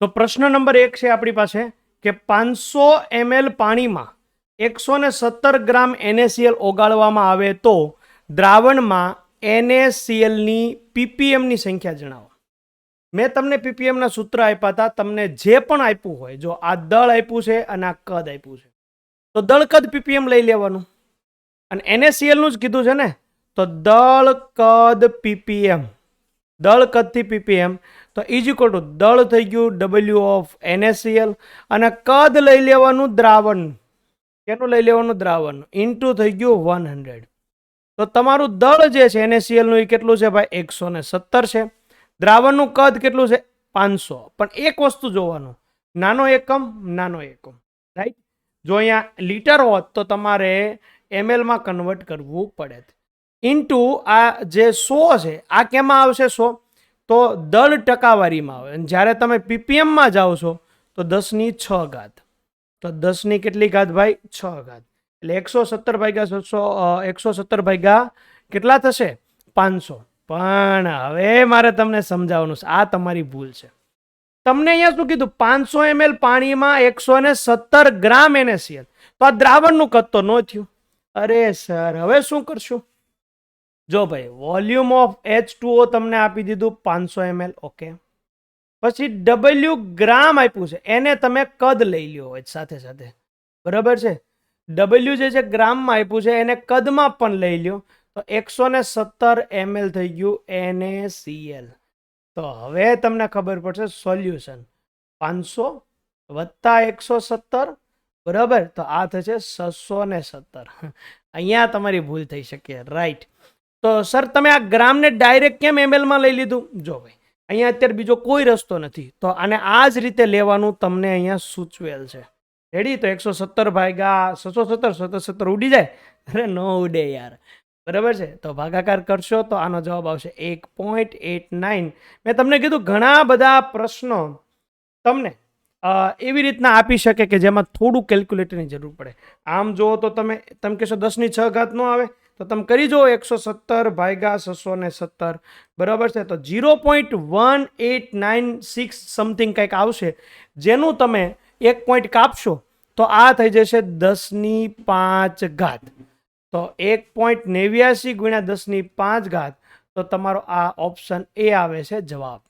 તો પ્રશ્ન નંબર એક છે આપણી પાસે કે પાંચસો એમએલ પાણીમાં એકસો ને સત્તર ગ્રામ એનએસીએલ ઓગાળવામાં આવે તો દ્રાવણમાં એનએસીએલની પીપીએમની સંખ્યા જણાવો. મેં તમને પીપીએમના સૂત્ર આપ્યા હતા, તમને જે પણ આપ્યું હોય, જો આ દળ આપ્યું છે અને આ કદ આપ્યું છે. તો દળ કદ પીપીએમ લઈ લેવાનું. અને એનએસીએલનું જ કીધું છે ને? તો દળ કદ પીપીએમ દળ કદથી પીપીએમ તો ઇઝ ઇક્વલ ટુ દળ થઈ ગયું ડબલ્યુ ઓફ એનએસીએલ અને કદ લઈ લેવાનું દ્રાવણ. કેનું લઈ લેવાનું દ્રાવણ? ઇન્ટુ થઈ ગયું વન હંડ્રેડ તો તમારું દળ જે છે એનએસીએલનું એ કેટલું છે ભાઈ? એકસો ને સત્તર છે. દ્રાવણનું કદ કેટલું છે? પાંચસો. પણ એક વસ્તુ જોવાનું. નાનો એકમ નાનો એકમ. રાઈટ જો અહીંયા લીટર હોત તો તમારે એમએલમાં કન્વર્ટ કરવું પડે. ઇન્ટુ આ જે સો છે, આ કેમાં આવશે સો? તો દળ ટકાવારીમાં આવે. અને જ્યારે તમે પીપીએમમાં જાઓ છો, તો દસની છ ઘાત. તો દસની કેટલી ઘાત ભાઈ? છ ઘાત. એટલે એકસો સત્તર ભાગ્યા છસો એકસો સત્તર ભાગ્યા કેટલા થશે? પાંચસો. પણ હવે મારે તમને સમજાવવાનું છે. આ તમારી ભૂલ છે. તમને અહીંયા શું કીધું? પાંચસો એમએલ પાણીમાં એકસો ને સત્તર ગ્રામ એનએસીએલ. તો આ દ્રાવણનું કદ તો ન થયું. અરે સર, હવે શું કરશું? જો ભાઈ વોલ્યુમ ઓફ એચ ટુઓ તમને આપી દીધું પાંચસો એમએલ ઓકે પછી ડબલ્યુ ગ્રામ આપ્યું છે, એને તમે કદ લઈ લ્યો હોય સાથે સાથે. બરાબર છે? ડબલ્યુ જે છે ગ્રામમાં આપ્યું છે, એને કદમાં પણ લઈ લ્યો. તો એકસો ને સત્તર એમએલ થઈ ગયું એનએસીએલ તો હવે તમને ખબર પડશે સોલ્યુશન પાંચસો વત્તા એકસો સત્તર, બરાબર? તો આ થશે છસો ને સત્તર. અહીંયા તમારી ભૂલ થઈ શકે રાઈટ તો સર, તમે આ ગ્રામને ડાયરેક્ટ કેમ એમએલમાં લઈ લીધું? જો ભાઈ, અહીંયા અત્યારે બીજો કોઈ રસ્તો નથી. તો આને આ જ રીતે લેવાનું તમને અહીંયા સૂચવેલ છે. રેડી તો એકસો સત્તર ભાગ્યા છસો સત્તર સત્તર સત્તર ઉડી જાય? અરે, ન ઉડે યાર. બરાબર છે? તો ભાગાકાર કરશો તો આનો જવાબ આવશે એક પોઈન્ટ એટ નાઇન મેં તમને કીધું ઘણા બધા પ્રશ્નો તમને એવી રીતના આપી શકે કે જેમાં થોડું કેલ્ક્યુલેટરની જરૂર પડે. આમ જુઓ તો તમે તમે કહેશો દસની છ ઘાત ન આવે? તો તમે કરી જુઓ એકસો સત્તર ભાગ્યા છસો ને સત્તર. બરાબર છે? તો zero point one eight nine six something કંઈક આવશે. જેનું તમે એક પોઈન્ટ કાપશો તો આ થઈ જશે દસની પાંચ ઘાત. તો એક પોઈન્ટ નેવ્યાસી ગુણ્યા દસની પાંચ ઘાત. તો તમારો આ ઓપ્શન એ આવે છે જવાબ.